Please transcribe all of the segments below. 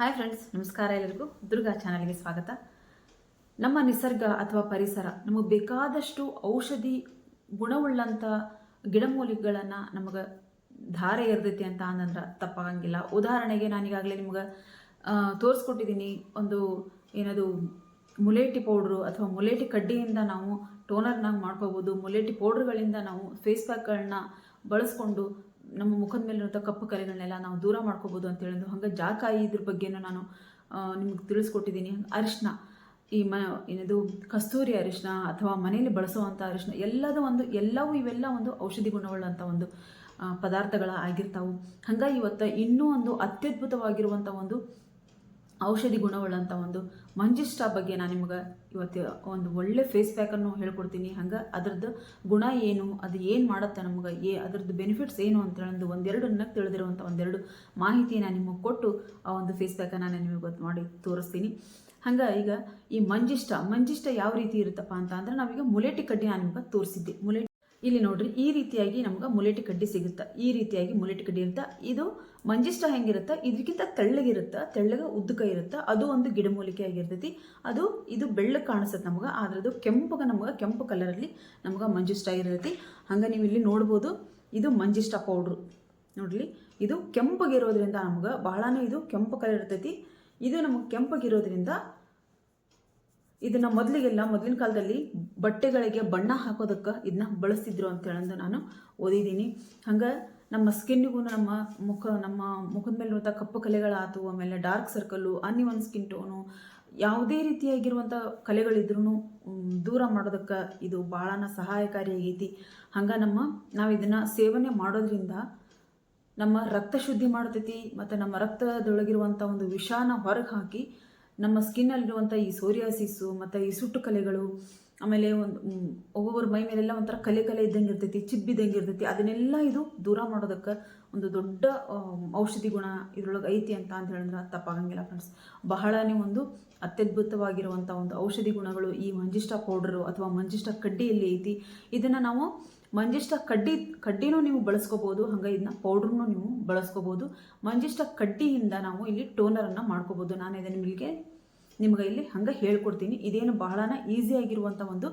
Hi friends ನಮಸ್ಕಾರ ಎಲ್ಲರಿಗೂ. ದುರ್ಗಾ ಚಾನಲ್ಗೆ ಸ್ವಾಗತ. ನಮ್ಮ ನಿಸರ್ಗ ಅಥವಾ ಪರಿಸರ ನಮಗೆ ಬೇಕಾದಷ್ಟು ಔಷಧಿ ಗುಣವುಳ್ಳಂಥ ಗಿಡಮೂಲಿಕೆಗಳನ್ನು ನಮಗೆ ಧಾರೆ ಇರ್ತೈತಿ ಅಂತ ಅಂದಂದ್ರೆ ತಪ್ಪಾಗಂಗಿಲ್ಲ. ಉದಾಹರಣೆಗೆ ನಾನೀಗಾಗಲೇ ನಿಮ್ಗೆ ತೋರಿಸ್ಕೊಟ್ಟಿದ್ದೀನಿ ಒಂದು ಏನದು, ಮುಲೇಟಿ ಪೌಡ್ರು ಅಥವಾ ಮುಲೇಟಿ ಕಡ್ಡಿಯಿಂದ ನಾವು ಟೋನರ್ನಾಗ ಮಾಡ್ಕೋಬೋದು. ಮುಲೇಟಿ ಪೌಡ್ರ್ಗಳಿಂದ ನಾವು ಫೇಸ್ ಪ್ಯಾಕ್ಗಳನ್ನ ಬಳಸ್ಕೊಂಡು ನಮ್ಮ ಮುಖದ ಮೇಲಿರುವಂಥ ಕಪ್ಪು ಕಲೆಗಳನ್ನೆಲ್ಲ ನಾವು ದೂರ ಮಾಡ್ಕೋಬೋದು ಅಂತ ಹೇಳಿದ್ರು. ಹಂಗೆ ಜಾಕಾಯಿ ಇದ್ರ ಬಗ್ಗೆನೂ ನಾನು ನಿಮ್ಗೆ ತಿಳಿಸ್ಕೊಟ್ಟಿದ್ದೀನಿ ಅರಿಶಿನ, ಈ ಮ, ಏನದು, ಕಸ್ತೂರಿ ಅರಿಶಿನ ಅಥವಾ ಮನೆಯಲ್ಲಿ ಬಳಸುವಂಥ ಅರಿಶಿನ, ಎಲ್ಲದೂ ಒಂದು, ಎಲ್ಲವೂ ಇವೆಲ್ಲ ಒಂದು ಔಷಧಿ ಗುಣವುಳ್ಳಂಥ ಒಂದು ಪದಾರ್ಥಗಳ ಆಗಿರ್ತಾವು. ಹಂಗೆ ಇವತ್ತು ಇನ್ನೂ ಒಂದು ಅತ್ಯದ್ಭುತವಾಗಿರುವಂಥ ಒಂದು ಔಷಧಿ ಗುಣವುಳ್ಳಂಥ ಒಂದು ಮಂಜಿಷ್ಟ ಬಗ್ಗೆ ನಾನು ನಿಮ್ಗೆ ಇವತ್ತು ಒಂದು ಒಳ್ಳೆ ಫೇಸ್ ಪ್ಯಾಕನ್ನು ಹೇಳ್ಕೊಡ್ತೀನಿ. ಹಂಗೆ ಅದ್ರದ್ದು ಗುಣ ಏನು, ಅದು ಏನು ಮಾಡುತ್ತೆ ನಮ್ಗೆ, ಏ ಅದ್ರದ್ದು ಬೆನಿಫಿಟ್ಸ್ ಏನು ಅಂತ ಒಂದೆರಡು ನನಗೆ ತಿಳಿದಿರುವಂಥ ಒಂದೆರಡು ಮಾಹಿತಿ ನಾನು ನಿಮಗೆ ಕೊಟ್ಟು ಆ ಒಂದು ಫೇಸ್ ಪ್ಯಾಕನ್ನು ನಾನು ನಿಮಗೆ ಗೊತ್ತು ಮಾಡಿ ತೋರಿಸ್ತೀನಿ. ಹಂಗೆ ಈಗ ಈ ಮಂಜಿಷ್ಟ ಮಂಜಿಷ್ಟ ಯಾವ ರೀತಿ ಇರುತ್ತಪ್ಪ ಅಂತ ಅಂದ್ರೆ ನಾವೀಗ ಮುಲೇಟಿ ಕಡ್ಡಿ ನಾನು ನಿಮ್ಗೆ ತೋರಿಸಿದ್ದೆ. ಮುಲೇಟಿ ಇಲ್ಲಿ ನೋಡ್ರಿ ಈ ರೀತಿಯಾಗಿ ನಮ್ಗೆ ಮುಲೇಟಿ ಕಡ್ಡಿ ಸಿಗುತ್ತೆ? ಈ ರೀತಿಯಾಗಿ ಮುಲೇಟಿ ಕಡ್ಡಿ ಇರುತ್ತೆ? ಇದು ಮಂಜಿಷ್ಟ ಹೆಂಗಿರುತ್ತೆ ಇದಕ್ಕಿಂತ ತೆಳ್ಳಗಿರುತ್ತೆ ತೆಳ್ಳಗೆ ಉದ್ದಕ ಇರುತ್ತೆ, ಅದು ಒಂದು ಗಿಡಮೂಲಿಕೆ ಆಗಿರ್ತೈತಿ. ಅದು, ಇದು ಬೆಳ್ಳಗೆ ಕಾಣಿಸುತ್ತೆ ನಮ್ಗೆ, ಆದ್ರೆ ಅದು ಕೆಂಪಗೆ ನಮ್ಗೆ, ಕೆಂಪು ಕಲರಲ್ಲಿ ನಮ್ಗೆ ಮಂಜಿಷ್ಟ ಇರ್ತೈತಿ ಹಂಗೆ ನೀವು ಇಲ್ಲಿ ನೋಡ್ಬೋದು, ಇದು ಮಂಜಿಷ್ಟ ಪೌಡ್ರು. ನೋಡ್ಲಿ, ಇದು ಕೆಂಪಗಿರೋದ್ರಿಂದ ನಮ್ಗೆ ಬಹಳನೇ ಇದು ಕೆಂಪು ಕಲರ್ ಇರ್ತೈತಿ. ಇದು ನಮಗೆ ಕೆಂಪಗಿರೋದ್ರಿಂದ ಇದನ್ನ ಮೊದಲಿಗೆಲ್ಲ, ಮೊದಲಿನ ಕಾಲದಲ್ಲಿ ಬಟ್ಟೆಗಳಿಗೆ ಬಣ್ಣ ಹಾಕೋದಕ್ಕೆ ಇದನ್ನ ಬಳಸ್ತಿದ್ರು ಅಂತ ಹೇಳಂದು ನಾನು ಓದಿದ್ದೀನಿ. ಹಂಗೆ ನಮ್ಮ ಸ್ಕಿನ್ನಿಗೂ ನಮ್ಮ ಮುಖ, ನಮ್ಮ ಮುಖದ ಮೇಲಿರುವಂಥ ಕಪ್ಪು ಕಲೆಗಳಾತು, ಆಮೇಲೆ dark circle uneven skin tone, ಯಾವುದೇ ರೀತಿಯಾಗಿರುವಂಥ ಕಲೆಗಳಿದ್ರೂ ದೂರ ಮಾಡೋದಕ್ಕೆ ಇದು ಭಾಳನ ಸಹಾಯಕಾರಿಯಾಗೈತಿ. ಹಂಗೆ ನಮ್ಮ, ನಾವು ಇದನ್ನು ಸೇವನೆ ಮಾಡೋದ್ರಿಂದ ನಮ್ಮ ರಕ್ತ ಶುದ್ಧಿ ಮಾಡ್ತೈತಿ, ಮತ್ತು ನಮ್ಮ ರಕ್ತದೊಳಗಿರುವಂಥ ಒಂದು ವಿಷಾನ ಹೊರಗೆ ಹಾಕಿ ನಮ್ಮ ಸ್ಕಿನ್ನಲ್ಲಿರುವಂಥ ಈ ಸೋರಿಯಾಸಿಸ್ಸು ಮತ್ತು ಈ ಸುಟ್ಟು ಕಲೆಗಳು ಆಮೇಲೆ ಒಂದು ಒಬ್ಬೊಬ್ಬರ ಮೈ ಮೇಲೆಲ್ಲ ಒಂಥರ ಕಲೆ ಕಲೆ ಇದ್ದಂಗೆ ಇರ್ತೈತಿ ಚಿಬ್ಬಿದ್ದಂಗೆ ಇರ್ತೈತಿ. ಅದನ್ನೆಲ್ಲ ಇದು ದೂರ ಮಾಡೋದಕ್ಕೆ ಒಂದು ದೊಡ್ಡ ಔಷಧಿ ಗುಣ ಇದ್ರೊಳಗೆ ಐತಿ ಅಂತ ಅಂತ ಹೇಳಿದ್ರೆ ತಪ್ಪಾಗಂಗಿಲ್ಲ ಫ್ರೆಂಡ್ಸ್ ಬಹಳನೇ ಒಂದು ಅತ್ಯದ್ಭುತವಾಗಿರುವಂಥ ಒಂದು ಔಷಧಿ ಗುಣಗಳು ಈ ಮಂಜಿಷ್ಟ ಪೌಡ್ರು ಅಥವಾ ಮಂಜಿಷ್ಟ ಕಡ್ಡಿಯಲ್ಲಿ ಐತಿ. ಇದನ್ನು ನಾವು ಮಂಜಿಷ್ಟ ಕಡ್ಡಿ, ಕಡ್ಡಿನೂ ನೀವು ಬಳಸ್ಕೋಬೋದು, ಹಂಗೆ ಇದನ್ನ ಪೌಡ್ರನ್ನು ನೀವು ಬಳಸ್ಕೋಬೋದು. ಮಂಜಿಷ್ಟ ಕಡ್ಡಿಯಿಂದ ನಾವು ಇಲ್ಲಿ ಟೋನರನ್ನು ಮಾಡ್ಕೋಬೋದು. ನಾನು ಇದನ್ನು ನಿಮಗೆ ನಿಮ್ಗೆ ಇಲ್ಲಿ ಹಂಗೆ ಹೇಳ್ಕೊಡ್ತೀನಿ. ಇದೇನು ಬಹಳನ ಈಸಿಯಾಗಿರುವಂಥ ಒಂದು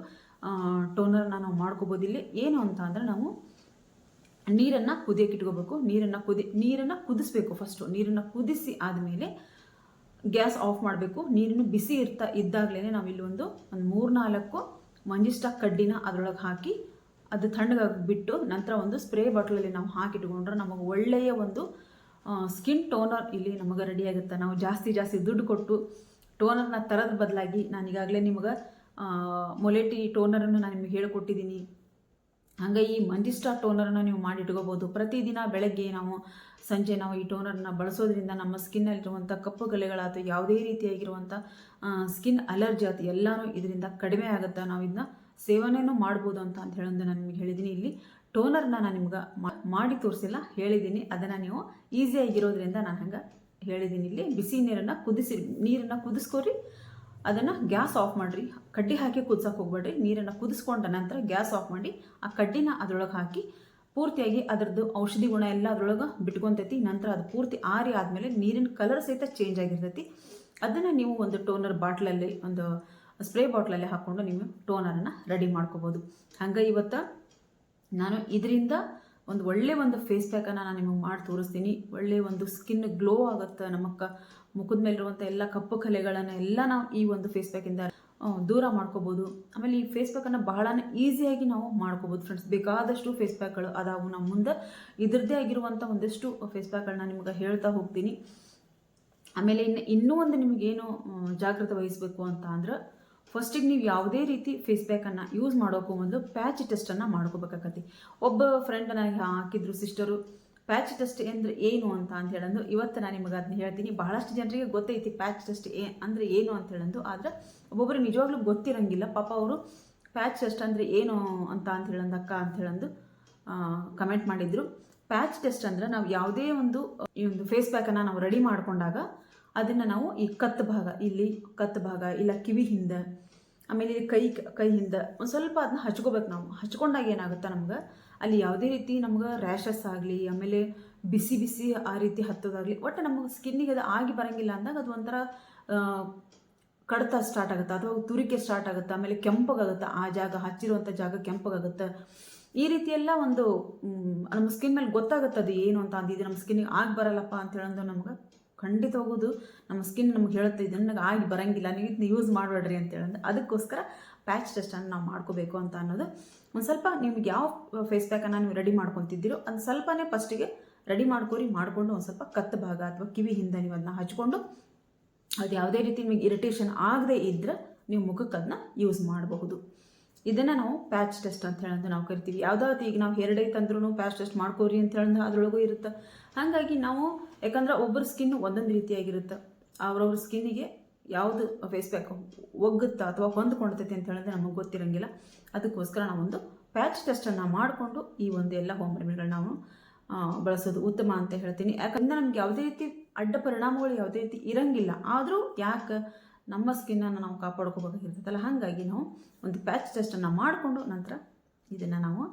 ಟೋನರ್ನ ನಾವು ಮಾಡ್ಕೋಬೋದು. ಇಲ್ಲಿ ಏನು ಅಂತ ಅಂದರೆ ನಾವು ನೀರನ್ನು ಕುದಿಯಕ್ಕೆ ಇಟ್ಕೋಬೇಕು. ನೀರನ್ನು ಕುದಿ, ನೀರನ್ನು ಕುದಿಸ್ಬೇಕು ಫಸ್ಟು ನೀರನ್ನು ಕುದಿಸಿ ಆದಮೇಲೆ ಗ್ಯಾಸ್ ಆಫ್ ಮಾಡಬೇಕು. ನೀರನ್ನು ಬಿಸಿ ಇರ್ತಾ ಇದ್ದಾಗಲೇ ನಾವು ಇಲ್ಲಿ ಒಂದು ಒಂದು ಮೂರ್ನಾಲ್ಕು ಮಂಜಿಷ್ಟ ಕಡ್ಡಿನ ಅದರೊಳಗೆ ಹಾಕಿ ಅದು ತಣ್ಣಗಾಗಿ ಬಿಟ್ಟು ನಂತರ ಒಂದು ಸ್ಪ್ರೇ ಬಾಟ್ಲಲ್ಲಿ ನಾವು ಹಾಕಿಟ್ಕೊಂಡ್ರೆ ನಮಗೆ ಒಳ್ಳೆಯ ಒಂದು ಸ್ಕಿನ್ ಟೋನರ್ ಇಲ್ಲಿ ನಮಗೆ ರೆಡಿ ಆಗುತ್ತೆ. ನಾವು ಜಾಸ್ತಿ ಜಾಸ್ತಿ ದುಡ್ಡು ಕೊಟ್ಟು ಟೋನರ್ನ ತರದ ಬದಲಾಗಿ ನಾನು ಈಗಾಗಲೇ ನಿಮಗೆ ಮೊಲೆಟಿ ಟೋನರನ್ನು ನಾನು ನಿಮಗೆ ಹೇಳಿಕೊಟ್ಟಿದ್ದೀನಿ ಹಂಗೆ ಈ ಮಂಜಿಸ್ಟಾ ಟೋನರನ್ನು ನೀವು ಮಾಡಿ ಇಟ್ಕೋಬೋದು ಪ್ರತಿದಿನ ಬೆಳಗ್ಗೆ ನಾವು, ಸಂಜೆ ನಾವು ಈ ಟೋನರನ್ನು ಬಳಸೋದ್ರಿಂದ ನಮ್ಮ ಸ್ಕಿನ್ನಲ್ಲಿರುವಂಥ ಕಪ್ಪು ಗಲೆಗಳಾತು ಯಾವುದೇ ರೀತಿಯಾಗಿರುವಂಥ ಸ್ಕಿನ್ ಅಲರ್ಜಿ ಆಯ್ತು ಎಲ್ಲನೂ ಇದರಿಂದ ಕಡಿಮೆ ಆಗುತ್ತೆ. ನಾವು ಇದನ್ನ ಸೇವನೆಯೂ ಮಾಡ್ಬೋದು ಅಂತ ಅಂತ ಹೇಳೋದು ನಾನು ನಿಮಗೆ ಹೇಳಿದ್ದೀನಿ ಇಲ್ಲಿ ಟೋನರ್ನ ನಾನು ನಿಮ್ಗೆ ಮಾಡಿ ತೋರಿಸಿಲ್ಲ ಹೇಳಿದ್ದೀನಿ ಅದನ್ನು ನೀವು ಈಸಿಯಾಗಿರೋದ್ರಿಂದ ನಾನು ಹಂಗೆ ಹೇಳಿದ್ದೀನಿ ಇಲ್ಲಿ, ಬಿಸಿ ನೀರನ್ನು ಕುದಿಸಿ, ನೀರನ್ನು ಕುದಿಸ್ಕೊರಿ, ಅದನ್ನು ಗ್ಯಾಸ್ ಆಫ್ ಮಾಡಿರಿ. ಕಡ್ಡಿ ಹಾಕಿ ಕುದಿಸೋಕೆ ಹೋಗ್ಬೇಡ್ರಿ, ನೀರನ್ನು ಕುದಿಸ್ಕೊಂಡ ನಂತರ ಗ್ಯಾಸ್ ಆಫ್ ಮಾಡಿ ಆ ಕಡ್ಡಿನ ಅದರೊಳಗೆ ಹಾಕಿ, ಪೂರ್ತಿಯಾಗಿ ಅದರದ್ದು ಔಷಧಿ ಗುಣ ಎಲ್ಲ ಅದರೊಳಗೆ ಬಿಟ್ಕೊತೈತಿ. ನಂತರ ಅದು ಪೂರ್ತಿ ಆರಿ ಆದಮೇಲೆ ನೀರಿನ ಕಲರ್ ಸಹಿತ ಚೇಂಜ್ ಆಗಿರ್ತೈತಿ. ಅದನ್ನು ನೀವು ಒಂದು ಟೋನರ್ ಬಾಟ್ಲಲ್ಲಿ ಒಂದು ಸ್ಪ್ರೇ ಬಾಟ್ಲಲ್ಲಿ ಹಾಕ್ಕೊಂಡು ನೀವು ಟೋನರನ್ನು ರೆಡಿ ಮಾಡ್ಕೋಬೋದು. ಹಂಗೆ ಇವತ್ತು ನಾನು ಇದರಿಂದ ಒಂದು ಒಳ್ಳೆ ಒಂದು ಫೇಸ್ ಪ್ಯಾಕನ್ನು ನಾನು ನಿಮಗೆ ಮಾಡಿ ತೋರಿಸ್ತೀನಿ. ಒಳ್ಳೆ ಒಂದು ಸ್ಕಿನ್ ಗ್ಲೋ ಆಗುತ್ತೆ ನಮ್ಮ ಕ ಮುಖದ ಮೇಲಿರುವಂಥ ಎಲ್ಲ ಕಪ್ಪು ಕಲೆಗಳನ್ನು ಎಲ್ಲ ನಾವು ಈ ಒಂದು ಫೇಸ್ ಪ್ಯಾಕಿಂದ ದೂರ ಮಾಡ್ಕೋಬೋದು. ಆಮೇಲೆ ಈ ಫೇಸ್ ಪ್ಯಾಕನ್ನು ಬಹಳ ಈಸಿಯಾಗಿ ನಾವು ಮಾಡ್ಕೋಬೋದು ಫ್ರೆಂಡ್ಸ್ ಬೇಕಾದಷ್ಟು ಫೇಸ್ ಪ್ಯಾಕ್ಗಳು ಅದಾವು. ನಮ್ಮ ಮುಂದೆ ಇದರದ್ದೇ ಆಗಿರುವಂಥ ಒಂದಷ್ಟು ಫೇಸ್ ಪ್ಯಾಕ್ಗಳನ್ನ ನಿಮ್ಗೆ ಹೇಳ್ತಾ ಹೋಗ್ತೀನಿ. ಆಮೇಲೆ ಇನ್ನು ಇನ್ನೂ ಒಂದು ನಿಮಗೇನು ಜಾಗ್ರತೆ ವಹಿಸಬೇಕು ಅಂತ ಅಂದ್ರೆ ಫಸ್ಟಿಗೆ ನೀವು ಯಾವುದೇ ರೀತಿ ಫೇಸ್ ಪ್ಯಾಕನ್ನು ಯೂಸ್ ಮಾಡೋಕ್ಕೂ ಒಂದು ಪ್ಯಾಚ್ ಟೆಸ್ಟನ್ನು ಮಾಡ್ಕೋಬೇಕಾಗತ್ತೆ ಒಬ್ಬ ಫ್ರೆಂಡ್ ನನಗೆ ಹಾಕಿದ್ರು ಸಿಸ್ಟರು ಪ್ಯಾಚ್ ಟೆಸ್ಟ್ ಅಂದರೆ ಏನು ಅಂತ ಅಂತ ಹೇಳಂದು ಇವತ್ತು ನಾನು ನಿಮಗೆ ಅದನ್ನ ಹೇಳ್ತೀನಿ. ಬಹಳಷ್ಟು ಜನರಿಗೆ ಗೊತ್ತೈತಿ ಪ್ಯಾಚ್ ಟೆಸ್ಟ್ ಏ ಅಂದರೆ ಏನು ಅಂತ ಹೇಳಂದು ಆದರೆ ಒಬ್ಬೊಬ್ಬರು ನಿಜವಾಗ್ಲೂ ಗೊತ್ತಿರಂಗಿಲ್ಲ. ಪಾಪ ಅವರು ಪ್ಯಾಚ್ ಟೆಸ್ಟ್ ಅಂದರೆ ಏನು ಅಂತ ಅಂತ ಹೇಳಂದಕ್ಕ ಅಂತ ಹೇಳಂದು ಕಮೆಂಟ್ ಮಾಡಿದರು. ಪ್ಯಾಚ್ ಟೆಸ್ಟ್ ಅಂದ್ರೆ ನಾವು ಯಾವುದೇ ಒಂದು, ಈ ಒಂದು ಫೇಸ್ ಪ್ಯಾಕನ್ನು ನಾವು ರೆಡಿ ಮಾಡಿಕೊಂಡಾಗ, ಅದನ್ನು ನಾವು ಈ ಕತ್ತು ಭಾಗ, ಇಲ್ಲಿ ಕತ್ತು ಭಾಗ, ಇಲ್ಲ ಕಿವಿ ಹಿಂದೆ ಆಮೇಲೆ ಕೈ, ಕೈಯಿಂದ ಒಂದು ಸ್ವಲ್ಪ ಅದನ್ನ ಹಚ್ಕೋಬೇಕು ನಾವು. ಹಚ್ಕೊಂಡಾಗ ಏನಾಗುತ್ತೆ ನಮ್ಗೆ? ಅಲ್ಲಿ ಯಾವುದೇ ರೀತಿ ನಮ್ಗೆ ರ್ಯಾಷಸ್ ಆಗಲಿ, ಆಮೇಲೆ ಬಿಸಿ ಬಿಸಿ ಆ ರೀತಿ ಹತ್ತೋದಾಗಲಿ, ಒಟ್ಟು ನಮಗೆ ಸ್ಕಿನ್ನಿಗೆ ಅದು ಆಗಿ ಬರೋಂಗಿಲ್ಲ ಅಂದಾಗ ಅದು ಒಂಥರ ಕಡತ ಸ್ಟಾರ್ಟ್ ಆಗುತ್ತೆ. ಅಥವಾ ತುರಿಕೆ ಸ್ಟಾರ್ಟ್ ಆಗುತ್ತೆ. ಆಮೇಲೆ ಕೆಂಪಗಾಗುತ್ತೆ ಆ ಜಾಗ ಹಚ್ಚಿರುವಂಥ ಜಾಗ ಕೆಂಪಗಾಗುತ್ತೆ ಈ ರೀತಿ ಎಲ್ಲ ಒಂದು ನಮ್ಮ ಸ್ಕಿನ್ ಮೇಲೆ ಗೊತ್ತಾಗುತ್ತೆ ಅದು ಏನು ಅಂತ ಅಂದಿದ್ದು. ನಮ್ಮ ಸ್ಕಿನ್ನಿಗೆ ಆಗಿ ಬರಲ್ಲಪ್ಪ ಅಂತ ಹೇಳೋದು ನಮ್ಗೆ ಖಂಡಿತ ಹೋಗೋದು ನಮ್ಮ ಸ್ಕಿನ್ ನಮ್ಗೆ ಹೇಳುತ್ತೆ ಇದನ್ನು ಆಗಿ ಬರಂಗಿಲ್ಲ, ನೀವು ಇದನ್ನ ಯೂಸ್ ಮಾಡಬೇಡ್ರಿ ಅಂತ ಹೇಳೋದು. ಅದಕ್ಕೋಸ್ಕರ ಪ್ಯಾಚ್ ಟೆಸ್ಟನ್ನು ನಾವು ಮಾಡ್ಕೋಬೇಕು ಅಂತ ಅನ್ನೋದು. ಒಂದು ಸ್ವಲ್ಪ ನಿಮ್ಗೆ ಯಾವ ಫೇಸ್ ಪ್ಯಾಕನ್ನು ನೀವು ರೆಡಿ ಮಾಡ್ಕೊತಿದ್ದೀರೋ, ಅದು ಸ್ವಲ್ಪನೇ ಫಸ್ಟಿಗೆ ರೆಡಿ ಮಾಡ್ಕೊರಿ, ಮಾಡಿಕೊಂಡು ಒಂದು ಸ್ವಲ್ಪ ಕತ್ತ ಭಾಗ ಅಥವಾ ಕಿವಿ ಹಿಂದೆ ನೀವು ಅದನ್ನ ಹಚ್ಕೊಂಡು, ಅದು ಯಾವುದೇ ರೀತಿ ನಿಮಗೆ ಇರಿಟೇಷನ್ ಆಗದೇ ಇದ್ದರೆ ನೀವು ಮುಖಕ್ಕೆ ಅದನ್ನ ಯೂಸ್ ಮಾಡಬಹುದು. ಇದನ್ನು ನಾವು ಪ್ಯಾಚ್ ಟೆಸ್ಟ್ ಅಂತ ಹೇಳೋದು ನಾವು ಕರಿತೀವಿ. ಯಾವುದಾದ್ರು ಈಗ ನಾವು ಎರಡೇ ತಂದ್ರೂ ಪ್ಯಾಚ್ ಟೆಸ್ಟ್ ಮಾಡ್ಕೋರಿ ಅಂತ ಹೇಳಿದ್ರೆ ಅದರೊಳಗೂ ಇರುತ್ತೆ. ಹಾಗಾಗಿ ನಾವು, ಯಾಕಂದ್ರೆ ಒಬ್ಬರ ಸ್ಕಿನ್ ಒಂದೊಂದು ರೀತಿಯಾಗಿರುತ್ತೆ. ಅವ್ರವ್ರ ಸ್ಕಿನ್ನಿಗೆ ಯಾವುದು ಫೇಸ್ ಪ್ಯಾಕ್ ಒಗ್ಗುತ್ತಾ ಅಥವಾ ಹೊಂದ್ಕೊಂಡತೈತಿ ಅಂತ ಹೇಳಿದ್ರೆ ನಮಗೆ ಗೊತ್ತಿರಂಗಿಲ್ಲ. ಅದಕ್ಕೋಸ್ಕರ ನಾವೊಂದು ಪ್ಯಾಚ್ ಟೆಸ್ಟನ್ನು ಮಾಡಿಕೊಂಡು ಈ ಒಂದು ಎಲ್ಲ ಹೋಮ್ ರೆಮಿಡಿಗಳನ್ನ ನಾವು ಬಳಸೋದು ಉತ್ತಮ ಅಂತ ಹೇಳ್ತೀನಿ. ಯಾಕಂದ್ರೆ ನಮ್ಗೆ ಯಾವುದೇ ರೀತಿ ಅಡ್ಡ ಪರಿಣಾಮಗಳು ಯಾವುದೇ ರೀತಿ ಇರಂಗಿಲ್ಲ. ಆದರೂ ಯಾಕೆ ನಮ್ಮ ಸ್ಕಿನ್ನನ್ನು ನಾವು ಕಾಪಾಡ್ಕೋಬೇಕಾಗಿರ್ತೈತಲ್ಲ ಹಾಗಾಗಿ ನಾವು ಒಂದು ಪ್ಯಾಚ್ ಟೆಸ್ಟನ್ನು ಮಾಡಿಕೊಂಡು ನಂತರ ಇದನ್ನು ನಾವು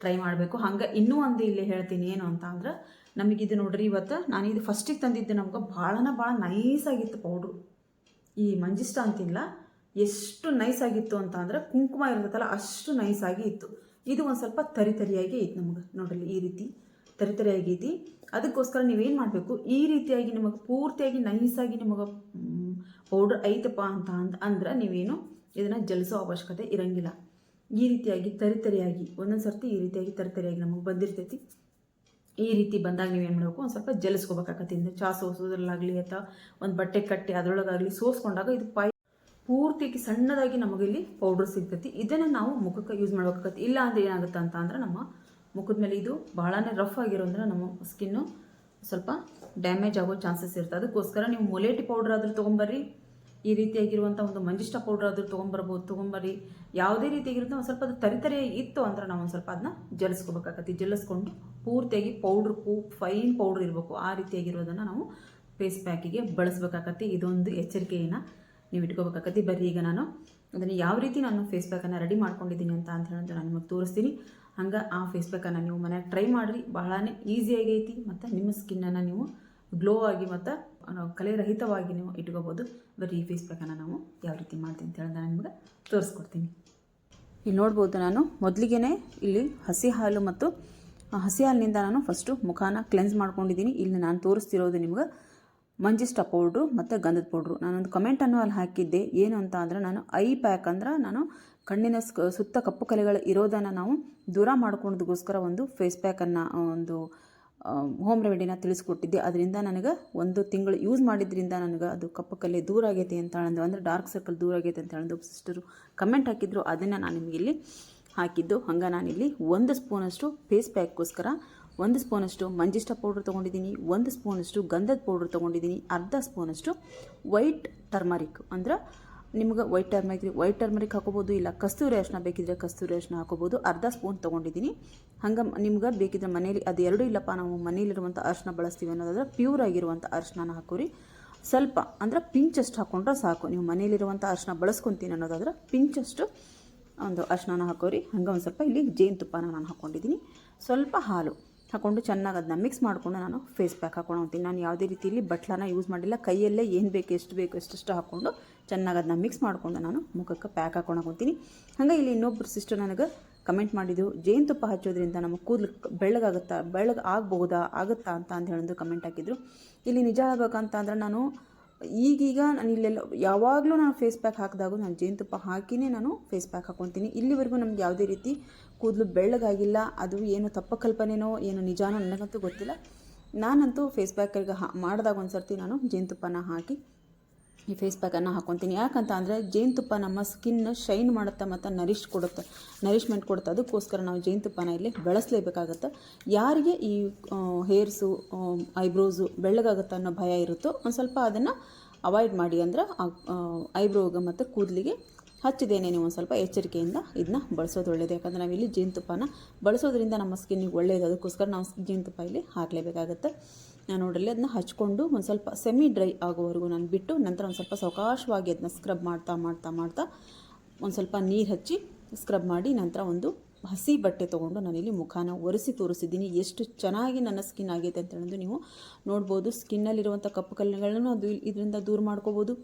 ಟ್ರೈ ಮಾಡಬೇಕು. ಹಂಗೆ ಇನ್ನೂ ಒಂದು ಇಲ್ಲಿ ಹೇಳ್ತೀನಿ ಏನು ಅಂತ ಅಂದ್ರೆ ನಮಗಿದು ನೋಡ್ರಿ ಇವತ್ತು ನಾನು ಇದು ಫಸ್ಟಿಗೆ ತಂದಿದ್ದು ನಮ್ಗೆ ಭಾಳನ ಭಾಳ ನೈಸಾಗಿತ್ತು ಪೌಡ್ರು ಈ ಮಂಜಿಷ್ಟ ಅಂತಿಲ್ಲ, ಎಷ್ಟು ನೈಸ್ ಆಗಿತ್ತು ಅಂತ ಅಂದ್ರೆ ಕುಂಕುಮ ಇರ್ತೈತಲ್ಲ ಅಷ್ಟು ನೈಸ್ ಆಗಿ ಇತ್ತು. ಇದು ಒಂದು ಸ್ವಲ್ಪ ತರಿ ತರಿಯಾಗಿ ಐತೆ ನಮ್ಗೆ ನೋಡ್ರಿ ಈ ರೀತಿ. ತರಿ ಐತಿ. ಅದಕ್ಕೋಸ್ಕರ ನೀವೇನು ಮಾಡಬೇಕು, ಈ ರೀತಿಯಾಗಿ ನಿಮಗೆ ಪೂರ್ತಿಯಾಗಿ ನೈಸಾಗಿ ನಿಮಗೆ ಪೌಡ್ರ್ ಐತಪ್ಪ ಅಂತ ಅಂದ ಅಂದ್ರೆ ನೀವೇನು ಇದನ್ನು ಜಲಿಸೋ ಅವಶ್ಯಕತೆ ಇರಂಗಿಲ್ಲ. ಈ ರೀತಿಯಾಗಿ ತರಿತರಿಯಾಗಿ, ಒಂದೊಂದು ಸರ್ತಿ ಈ ರೀತಿಯಾಗಿ ತರಿತರಿಯಾಗಿ ನಮಗೆ ಬಂದಿರ್ತೈತಿ. ಈ ರೀತಿ ಬಂದಾಗ ನೀವೇನು ಮಾಡಬೇಕು, ಒಂದು ಸ್ವಲ್ಪ ಜಲಿಸ್ಕೋಬೇಕಾಗತ್ತೆ ಇಂದ ಚಾ ಸೋಸೋದ್ರಲ್ಲಾಗಲಿ ಅಥವಾ ಒಂದು ಬಟ್ಟೆ ಕಟ್ಟಿ ಅದರೊಳಗಾಗಲಿ ಸೋಸ್ಕೊಂಡಾಗ ಇದು ಪೈ ಪೂರ್ತಿಯಾಗಿ ಸಣ್ಣದಾಗಿ ನಮಗೆ ಇಲ್ಲಿ ಪೌಡ್ರ್ ಸಿಗ್ತೈತಿ. ಇದನ್ನು ನಾವು ಮುಖಕ್ಕೆ ಯೂಸ್ ಮಾಡ್ಬೇಕಾಗತ್ತೆ ಇಲ್ಲ ಅಂದರೆ ಏನಾಗುತ್ತೆ ಅಂತ ಅಂದ್ರೆ ನಮ್ಮ ಮುಖದ ಮೇಲೆ ಇದು ಭಾಳನೇ ರಫ್ ಆಗಿರೋದ್ರೆ ನಮ್ಮ ಸ್ಕಿನ್ನು ಸ್ವಲ್ಪ ಡ್ಯಾಮೇಜ್ ಆಗೋ ಚಾನ್ಸಸ್ ಇರ್ತದೆ. ಅದಕ್ಕೋಸ್ಕರ ನೀವು ಮೊಲೇಟಿ ಪೌಡ್ರ್ ಆದರೂ ತೊಗೊಂಬರ್ರಿ. ಈ ರೀತಿಯಾಗಿರುವಂಥ ಒಂದು ಮಂಜಿಷ್ಟ ಪೌಡ್ರ್ ಆದರೂ ತೊಗೊಂಬರ್ಬೋದು ತೊಗೊಂಬರಿ ಯಾವುದೇ ರೀತಿಯಾಗಿರುತ್ತೆ, ಒಂದು ಸ್ವಲ್ಪ ಅದು ತರಿ ತರಿ ಇತ್ತು ಅಂದ್ರೆ ನಾವು ಒಂದು ಸ್ವಲ್ಪ ಅದನ್ನ ಜಲಿಸ್ಕೋಬೇಕಾಗತ್ತೆ. ಜಲಿಸ್ಕೊಂಡು ಪೂರ್ತಿಯಾಗಿ ಪೌಡ್ರ್ ಪೂ ಫೈನ್ ಪೌಡ್ರ್ ಇರಬೇಕು. ಆ ರೀತಿಯಾಗಿರೋದನ್ನು ನಾವು ಫೇಸ್ ಪ್ಯಾಕಿಗೆ ಬಳಸ್ಬೇಕಾಗತ್ತೆ. ಇದೊಂದು ಎಚ್ಚರಿಕೆಯನ್ನು ನೀವು ಇಟ್ಕೋಬೇಕಾಗತ್ತೆ. ಬರ್ರಿ ಈಗ ನಾನು ಅದನ್ನು ಯಾವ ರೀತಿ ನಾನು ಫೇಸ್ ಪ್ಯಾಕನ್ನು ರೆಡಿ ಮಾಡ್ಕೊಂಡಿದ್ದೀನಿ ಅಂತ ಅಂತ ಹೇಳೋದು ನಾನು ನಿಮಗೆ ತೋರಿಸ್ತೀನಿ. ಹಂಗೆ ಆ ಫೇಸ್ ಪ್ಯಾಕನ್ನು ನೀವು ಮನೆಯಾಗ ಟ್ರೈ ಮಾಡಿರಿ. ಬಹಳನೇ ಈಸಿಯಾಗಿ ಆಗೈತಿ. ಮತ್ತು ನಿಮ್ಮ ಸ್ಕಿನ್ನನ್ನು ನೀವು ಗ್ಲೋ ಆಗಿ ಮತ್ತು ಕಲೆರಹಿತವಾಗಿ ನೀವು ಇಟ್ಕೋಬೋದು. ಬರೀ ಈ ಫೇಸ್ ಪ್ಯಾಕನ್ನು ನಾವು ಯಾವ ರೀತಿ ಮಾಡ್ತೀನಿ ಅಂತ ಹೇಳಿದ್ರೆ ನಾನು ನಿಮಗೆ ತೋರಿಸ್ಕೊಡ್ತೀನಿ. ಇಲ್ಲಿ ನೋಡ್ಬೋದು ನಾನು ಮೊದಲಿಗೆ ಇಲ್ಲಿ ಹಸಿ ಹಾಲು ಮತ್ತು ಹಸಿ ಹಾಲಿನಿಂದ ನಾನು ಫಸ್ಟು ಮುಖಾನ ಕ್ಲೆನ್ಸ್ ಮಾಡ್ಕೊಂಡಿದ್ದೀನಿ. ಇಲ್ಲಿ ನಾನು ತೋರಿಸ್ತಿರೋದು ನಿಮ್ಗೆ ಮಂಜಿಷ್ಟ ಪೌಡ್ರು ಮತ್ತು ಗಂಧದ ಪೌಡ್ರು ನಾನೊಂದು ಕಮೆಂಟನ್ನು ಅಲ್ಲಿ ಹಾಕಿದ್ದೆ. ಏನು ಅಂತ ಅಂದರೆ ನಾನು ಐ ಪ್ಯಾಕ್ ಅಂದ್ರೆ ನಾನು ಕಣ್ಣಿನ ಸುತ್ತ ಕಪ್ಪು ಕಲೆಗಳು ಇರೋದನ್ನು ನಾವು ದೂರ ಮಾಡ್ಕೊಳ್ಳೋದಕ್ಕೋಸ್ಕರ ಒಂದು ಫೇಸ್ ಪ್ಯಾಕನ್ನು ಒಂದು ಹೋಮ್ ರೆಮಿಡಿನ ತಿಳಿಸ್ಕೊಟ್ಟಿದ್ದೆ. ಅದರಿಂದ ನನಗೆ ಒಂದು ತಿಂಗಳು ಯೂಸ್ ಮಾಡಿದ್ರಿಂದ ನನಗೆ ಅದು ಕಪ್ಪು ಕಲೆ ದೂರ ಆಗೈತೆ ಅಂತ ಹೇಳಿದ್ರು ಅಂದರೆ ಡಾರ್ಕ್ ಸರ್ಕಲ್ ದೂರ ಆಗೈತೆ ಅಂತ ಹೇಳಂದು. ಸಿಸ್ಟರು ಕಮೆಂಟ್ ಹಾಕಿದ್ರು. ಅದನ್ನು ನಾನು ನಿಮಗೆ ಇಲ್ಲಿ ಹಾಕಿದ್ದು. ಹಂಗೆ ನಾನಿಲ್ಲಿ ಒಂದು ಸ್ಪೂನಷ್ಟು ಫೇಸ್ ಪ್ಯಾಕ್ಗೋಸ್ಕರ ಒಂದು ಸ್ಪೂನಷ್ಟು ಮಂಜಿಷ್ಟ ಪೌಡ್ರ್ ತೊಗೊಂಡಿದ್ದೀನಿ. ಒಂದು ಸ್ಪೂನಷ್ಟು ಗಂಧದ ಪೌಡ್ರ್ ತೊಗೊಂಡಿದ್ದೀನಿ. ಅರ್ಧ ಸ್ಪೂನಷ್ಟು ವೈಟ್ ಟರ್ಮರಿಕ್ ಅಂದ್ರೆ ನಿಮ್ಗೆ ವೈಟ್ ಟರ್ಮರಿಕ್ ವೈಟ್ ಟರ್ಮರಿಕ್ ಹಾಕೋಬೋದು, ಇಲ್ಲ ಕಸ್ತೂರಿ ಅರಿಶಿನ ಬೇಕಿದ್ರೆ ಕಸ್ತೂರಿ ಅರಿಶಿನ ಹಾಕೋಬೋದು. ಅರ್ಧ ಸ್ಪೂನ್ ತೊಗೊಂಡಿದ್ದೀನಿ. ಹಂಗೆ ನಿಮ್ಗೆ ಬೇಕಿದ್ರೆ ಮನೇಲಿ ಅದು ಎರಡೂ ಇಲ್ಲಪ್ಪ, ನಾವು ಮನೇಲಿರುವಂಥ ಅರಿಶಿನ ಬಳಸ್ತೀವಿ ಅನ್ನೋದಾದ್ರೆ ಪ್ಯೂರ್ ಆಗಿರುವಂಥ ಅರಿಶಿನ ಹಾಕೋರಿ. ಸ್ವಲ್ಪ ಅಂದ್ರೆ ಪಿಂಚಷ್ಟು ಹಾಕ್ಕೊಂಡ್ರೆ ಸಾಕು. ನೀವು ಮನೇಲಿರುವಂಥ ಅರಿಶಿನ ಬಳಸ್ಕೊತೀನಿ ಅನ್ನೋದಾದ್ರೆ ಪಿಂಚಷ್ಟು ಒಂದು ಅರಿಶಿನ ಹಾಕೋರಿ. ಹಂಗೆ ಒಂದು ಸ್ವಲ್ಪ ಇಲ್ಲಿ ಜೇನುತುಪ್ಪನ ನಾನು ಹಾಕ್ಕೊಂಡಿದ್ದೀನಿ ಸ್ವಲ್ಪ ಹಾಲು ಹಾಕ್ಕೊಂಡು ಚೆನ್ನಾಗಿ ಅದನ್ನ ಮಿಕ್ಸ್ ಮಾಡಿಕೊಂಡು ನಾನು ಫೇಸ್ ಪ್ಯಾಕ್ ಹೋಗ್ತೀನಿ ನಾನು ಯಾವುದೇ ರೀತಿಯಲ್ಲಿ ಬಟ್ಲನ ಯೂಸ್ ಮಾಡಿಲ್ಲ. ಕೈಯಲ್ಲೇ ಏನು ಬೇಕು, ಎಷ್ಟು ಬೇಕು, ಎಷ್ಟೆಷ್ಟು ಹಾಕ್ಕೊಂಡು ಚೆನ್ನಾಗಿ ಅದನ್ನ ಮಿಕ್ಸ್ ಮಾಡಿಕೊಂಡು ನಾನು ಮುಖಕ್ಕೆ ಪ್ಯಾಕ್ ಹಾಕ್ಕೊಳಕೊಂತೀನಿ ಹಾಗೆ ಇಲ್ಲಿ ಇನ್ನೊಬ್ಬರು ಸಿಸ್ಟರ್ ನನಗೆ ಕಮೆಂಟ್ ಮಾಡಿದ್ದು ಜೇನುತುಪ್ಪ ಹಚ್ಚೋದ್ರಿಂದ ನಮ್ಮ ಕೂದಲು ಬೆಳ್ಳಗಾಗುತ್ತಾ, ಬೆಳ್ಳಗ ಆಗಬಹುದಾ, ಆಗುತ್ತಾ ಅಂತ ಅಂತ ಹೇಳೋದು ಕಮೆಂಟ್ ಹಾಕಿದ್ರು. ಇಲ್ಲಿ ನಿಜ ಹೇಳ್ಬೇಕಂತ ನಾನು ಈಗೀಗ ನಾನು ಇಲ್ಲೆಲ್ಲ, ಯಾವಾಗಲೂ ನಾನು ಫೇಸ್ ಪ್ಯಾಕ್ ಹಾಕಿದಾಗ ನಾನು ಜೇನುತುಪ್ಪ ಹಾಕಿನೇ ನಾನು ಫೇಸ್ ಪ್ಯಾಕ್ ಹಾಕ್ಕೊತೀನಿ ಇಲ್ಲಿವರೆಗೂ ನಮ್ಗೆ ಯಾವುದೇ ರೀತಿ ಕೂದಲು ಬೆಳ್ಳಗಾಗಿಲ್ಲ, ಅದು ಏನು ತಪ್ಪ ಕಲ್ಪನೆನೋ, ಏನು ನಿಜಾನೋ ನನಗಂತೂ ಗೊತ್ತಿಲ್ಲ. ನಾನಂತೂ ಫೇಸ್ ಪ್ಯಾಕ್ ಮಾಡಿದಾಗ ಒಂದು ಸರ್ತಿ ನಾನು ಜೇನುತುಪ್ಪನ ಹಾಕಿ ಈ ಫೇಸ್ ಪ್ಯಾಕನ್ನು ಹಾಕ್ಕೊತೀನಿ ಯಾಕಂತ ಅಂದರೆ ಜೇನುತುಪ್ಪ ನಮ್ಮ ಸ್ಕಿನ್ ಶೈನ್ ಮಾಡುತ್ತೆ ಮತ್ತು ನರಿಶ್ ಕೊಡುತ್ತೆ. ನರಿಶ್ಮೆಂಟ್ ಕೊಡುತ್ತೆ. ಅದಕ್ಕೋಸ್ಕರ ನಾವು ಜೇನುತುಪ್ಪನ ಇಲ್ಲಿ ಬೆಳೆಸಲೇಬೇಕಾಗುತ್ತೆ. ಯಾರಿಗೆ ಈ ಹೇರ್ಸು ಐಬ್ರೋಸು ಬೆಳ್ಳಗಾಗುತ್ತೆ ಅನ್ನೋ ಭಯ ಇರುತ್ತೋ ಒಂದು ಸ್ವಲ್ಪ ಅದನ್ನು ಅವಾಯ್ಡ್ ಮಾಡಿ ಅಂದ್ರೆ ಐಬ್ರೋಗೆ ಮತ್ತು ಕೂದಲಿಗೆ ಹಚ್ಚಿದೇನೆ ನೀವು ಒಂದು ಸ್ವಲ್ಪ ಎಚ್ಚರಿಕೆಯಿಂದ ಇದನ್ನ ಬಳಸೋದು ಒಳ್ಳೆಯದು ಯಾಕಂದರೆ ನಾವಿಲ್ಲಿ ಜೇನುತುಪ್ಪನ ಬಳಸೋದ್ರಿಂದ ನಮ್ಮ ಸ್ಕಿನ್ನಿಗೆ ಒಳ್ಳೆಯದು ಅದಕ್ಕೋಸ್ಕರ ನಾವು ಜೇನುತುಪ್ಪ ಇಲ್ಲಿ ಹಾಕಲೇಬೇಕಾಗತ್ತೆ. ನಾನು ನೋಡಲಿ ಅದನ್ನ ಹಚ್ಕೊಂಡು ಒಂದು ಸ್ವಲ್ಪ ಸೆಮಿ ಡ್ರೈ ಆಗೋವರೆಗೂ ನಾನು ಬಿಟ್ಟು ನಂತರ ಒಂದು ಸ್ವಲ್ಪ ಸಾವಕಾಶವಾಗಿ ಅದನ್ನ ಸ್ಕ್ರಬ್ ಮಾಡ್ತಾ ಮಾಡ್ತಾ ಮಾಡ್ತಾ ಒಂದು ಸ್ವಲ್ಪ ನೀರು ಹಚ್ಚಿ ಸ್ಕ್ರಬ್ ಮಾಡಿ ನಂತರ ಒಂದು ಹಸಿ ಬಟ್ಟೆ ತೊಗೊಂಡು ನಾನಿಲ್ಲಿ ಮುಖಾನ ಒರೆಸಿ ತೋರಿಸಿದ್ದೀನಿ. ಎಷ್ಟು ಚೆನ್ನಾಗಿ ನನ್ನ ಸ್ಕಿನ್ ಆಗೈತೆ ಅಂತ ಹೇಳೋದು ನೀವು ನೋಡ್ಬೋದು ಸ್ಕಿನ್ನಲ್ಲಿರುವಂಥ ಕಪ್ಪು ಕಲ್ಲುಗಳನ್ನು ಅದು ಇದರಿಂದ ದೂರ ಮಾಡ್ಕೋಬೋದು.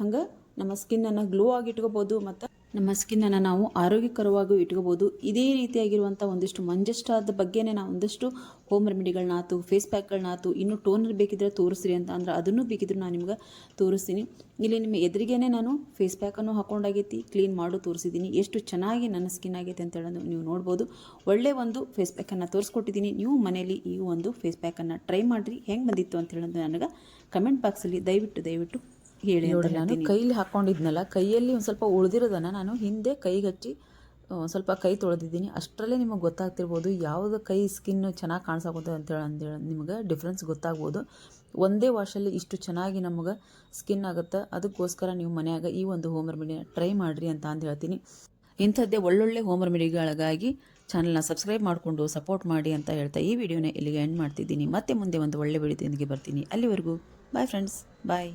ಹಂಗೆ ನಮ್ಮ ಸ್ಕಿನ್ನನ್ನು ಗ್ಲೋ ಆಗಿ ಇಟ್ಕೋಬೋದು. ಮತ್ತು ನಮ್ಮ ಸ್ಕಿನ್ನನ್ನು ನಾವು ಆರೋಗ್ಯಕರವಾಗಿ ಇಟ್ಕೋಬೋದು. ಇದೇ ರೀತಿಯಾಗಿರುವಂಥ ಒಂದಿಷ್ಟು ಮಂಜಷ್ಟಾದ ಬಗ್ಗೆನೇ ನಾವು ಒಂದಷ್ಟು ಹೋಮ್ ರೆಮಿಡಿಗಳನ್ನಾತು ಫೇಸ್ ಪ್ಯಾಕ್ಗಳನ್ನಾತು ಇನ್ನೂ ಟೋನರ್ ಬೇಕಿದ್ರೆ ತೋರಿಸ್ರಿ ಅಂತ ಅಂದ್ರೆ ಅದನ್ನು ಬೇಕಿದ್ರು ನಾನು ನಿಮ್ಗೆ ತೋರಿಸ್ತೀನಿ. ಇಲ್ಲಿ ನಿಮ್ಮ ಎದುರಿಗೇನೆ ನಾನು ಫೇಸ್ ಪ್ಯಾಕನ್ನು ಹಾಕೊಂಡಾಗೈತಿ ಕ್ಲೀನ್ ಮಾಡು ತೋರಿಸಿದ್ದೀನಿ. ಎಷ್ಟು ಚೆನ್ನಾಗಿ ನನ್ನ ಸ್ಕಿನ್ ಆಗೈತೆ ಅಂತ ಹೇಳೋದು ನೀವು ನೋಡ್ಬೋದು. ಒಳ್ಳೆ ಒಂದು ಫೇಸ್ ಪ್ಯಾಕನ್ನು ತೋರಿಸ್ಕೊಟ್ಟಿದ್ದೀನಿ. ನೀವು ಮನೆಯಲ್ಲಿ ಈ ಒಂದು ಫೇಸ್ ಪ್ಯಾಕನ್ನು ಟ್ರೈ ಮಾಡಿರಿ. ಹೆಂಗೆ ಬಂದಿತ್ತು ಅಂತ ಹೇಳೋದು ನನಗೆ ಕಮೆಂಟ್ ಬಾಕ್ಸಲ್ಲಿ ದಯವಿಟ್ಟು ದಯವಿಟ್ಟು ಹೇಳಿ ನೋಡಿ ನಾನು ಕೈಲಿ ಹಾಕ್ಕೊಂಡಿದ್ನಲ್ಲ ಕೈಯಲ್ಲಿ ಒಂದು ಸ್ವಲ್ಪ ಉಳಿದಿರೋದನ್ನು ನಾನು ಹಿಂದೆ ಕೈಗೆ ಹಚ್ಚಿ ಒಂದು ಸ್ವಲ್ಪ ಕೈ ತೊಳೆದಿದ್ದೀನಿ. ಅಷ್ಟರಲ್ಲೇ ನಿಮಗೆ ಗೊತ್ತಾಗ್ತಿರ್ಬೋದು ಯಾವುದು ಕೈ ಸ್ಕಿನ್ ಚೆನ್ನಾಗಿ ಕಾಣಿಸಾಕೋದು ಅಂತೇಳಿ ಅಂತೇಳಿ ನಿಮಗೆ ಡಿಫ್ರೆನ್ಸ್ ಗೊತ್ತಾಗ್ಬೋದು. ಒಂದೇ ವಾಶಲ್ಲಿ ಇಷ್ಟು ಚೆನ್ನಾಗಿ ನಮಗೆ ಸ್ಕಿನ್ ಆಗುತ್ತೆ ಅದಕ್ಕೋಸ್ಕರ ನೀವು ಮನೆಯಾಗ ಈ ಒಂದು ಹೋಮ್ ರೆಮಿಡಿ ಟ್ರೈ ಮಾಡಿರಿ ಅಂತ ಅಂದು ಹೇಳ್ತೀನಿ. ಇಂಥದ್ದೇ ಒಳ್ಳೊಳ್ಳೆ ಹೋಮ್ ರೆಮಿಡಿಗಳಿಗಾಗಿ ಚಾನಲ್ನ ಸಬ್ಸ್ಕ್ರೈಬ್ ಮಾಡಿಕೊಂಡು ಸಪೋರ್ಟ್ ಮಾಡಿ ಅಂತ ಹೇಳ್ತಾ ಈ ವಿಡಿಯೋನ ಇಲ್ಲಿಗೆ ಎಂಡ್ ಮಾಡ್ತಿದ್ದೀನಿ. ಮತ್ತೆ ಮುಂದೆ ಒಂದು ಒಳ್ಳೆ ವಿಡಿಯೋದೊಂದಿಗೆ ಬರ್ತೀನಿ. ಅಲ್ಲಿವರೆಗೂ ಬಾಯ್ ಫ್ರೆಂಡ್ಸ್ ಬಾಯ್